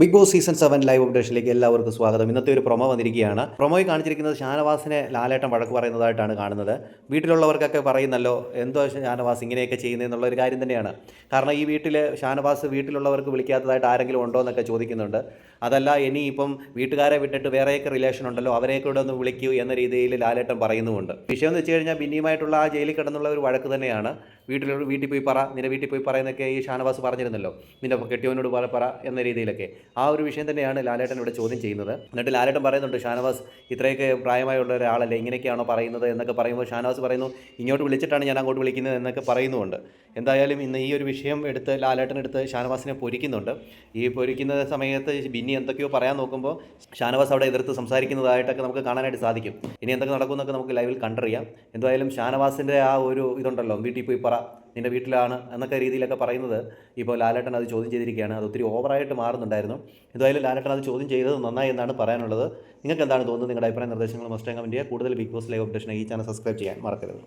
Bigg Boss season seven live അപ്ഡേഷനിലേക്ക് എല്ലാവർക്കും സ്വാഗതം. ഇന്നത്തെ ഒരു പ്രൊമോ വന്നിരിക്കുകയാണ്. പ്രൊമോയിൽ കാണിച്ചിരിക്കുന്നത് ഷാനവാസിനെ ലാലേട്ടൻ വഴക്ക് പറയുന്നതായിട്ടാണ് കാണുന്നത്. വീട്ടിലുള്ളവർക്കൊക്കെ പറയുന്നല്ലോ എന്തോ ഷാനവാസ് ഇങ്ങനെയൊക്കെ ചെയ്യുന്നതെന്നുള്ള ഒരു കാര്യം തന്നെയാണ്. കാരണം ഈ വീട്ടിൽ ഷാനവാസ് വീട്ടിലുള്ളവർക്ക് വിളിക്കാത്തതായിട്ട് ആരെങ്കിലും ഉണ്ടോ എന്നൊക്കെ ചോദിക്കുന്നുണ്ട്. അതല്ല ഇനി ഇപ്പം വീട്ടുകാരെ വിട്ടിട്ട് വേറെയൊക്കെ റിലേഷൻ ഉണ്ടല്ലോ അവരെ കൂടെ ഒന്ന് വിളിക്കൂ എന്ന രീതിയിൽ ലാലേട്ടൻ പറയുന്നുമുണ്ട്. വിഷയം എന്ന് വെച്ച് കഴിഞ്ഞാൽ ബിന്നിയുമായിട്ടുള്ള ആ ജയിലിൽ കിടന്നുള്ള ഒരു വഴക്ക് തന്നെയാണ്. വീട്ടിൽ വീട്ടിൽ പോയി പറ നിന്റെ വീട്ടിൽ പോയി പറയുന്നൊക്കെ ഈ ഷാനവാസ് പറഞ്ഞിരുന്നല്ലോ. നിന്റെ കെട്ടിയവനോട് പറ പറ എന്ന രീതിയിലൊക്കെ. ആ ഒരു വിഷയം തന്നെയാണ് ലാലേട്ടൻ ഇവിടെ ചോദ്യം ചെയ്യുന്നത്. എന്നിട്ട് ലാലേട്ടൻ പറയുന്നുണ്ട് ഷാനവാസ് ഇത്രയൊക്കെ പ്രായമായുള്ള ഒരാളല്ലേ ഇങ്ങനെയൊക്കെയാണോ പറയുന്നത്? എന്നൊക്കെ പറയുമ്പോൾ ഷാനവാസ് പറയുന്നു ഇങ്ങോട്ട് വിളിച്ചിട്ടാണ് ഞാൻ അങ്ങോട്ട് വിളിക്കുന്നത് എന്നൊക്കെ പറയുന്നുണ്ട് എന്തായാലും ഇന്ന് ഈ ഒരു വിഷയം എടുത്ത് ലാലേട്ടൻ എടുത്ത് ഷാനവാസിനെ പൊരിക്കുന്നുണ്ട്. ഈ പൊരിക്കുന്ന സമയത്ത് ബിന്നി എന്തൊക്കെയോ പറയാൻ നോക്കുമ്പോൾ ഷാനവാസ് അവിടെ എതിർത്ത് സംസാരിക്കുന്നതായിട്ടൊക്കെ നമുക്ക് കാണാനായിട്ട് സാധിക്കും. ഇനി എന്തൊക്കെ നടക്കുമെന്നൊക്കെ നമുക്ക് ലൈവിൽ കണ്ടറിയാം. എന്തായാലും ഷാനവാസിന്റെ ആ ഒരു ഇതുണ്ടല്ലോ വീട്ടിൽ പോയി പറ. നിന്റെ വീട്ടിലാണ് എന്നൊക്കെ രീതിയിലൊക്കെ പറയുന്നത്. ഇപ്പോൾ ലാലേട്ടൻ അത് ചോദ്യം ചെയ്തിരിക്കുകയാണ്. അത് ഒത്തിരി ഓവറായിട്ട് മാറുന്നുണ്ടായിരുന്നു. എന്തായാലും ലാലേട്ടൻ അത് ചോദ്യം ചെയ്തത് നന്നായി എന്നാണ് പറയാനുള്ളത്. നിങ്ങൾക്ക് എന്താണ് തോന്നുന്നത്? നിങ്ങളുടെ അഭിപ്രായ നിർദ്ദേശങ്ങൾ മസ്റ്റ് കമന്റ് ചെയ്യുക കൂടുതൽ ബിഗ് ബോസ് ലൈവ് അപ്ഡേഷൻ ഈ ചാനൽ സബ്സ്ക്രൈബ് ചെയ്യാൻ മറക്കരുത്.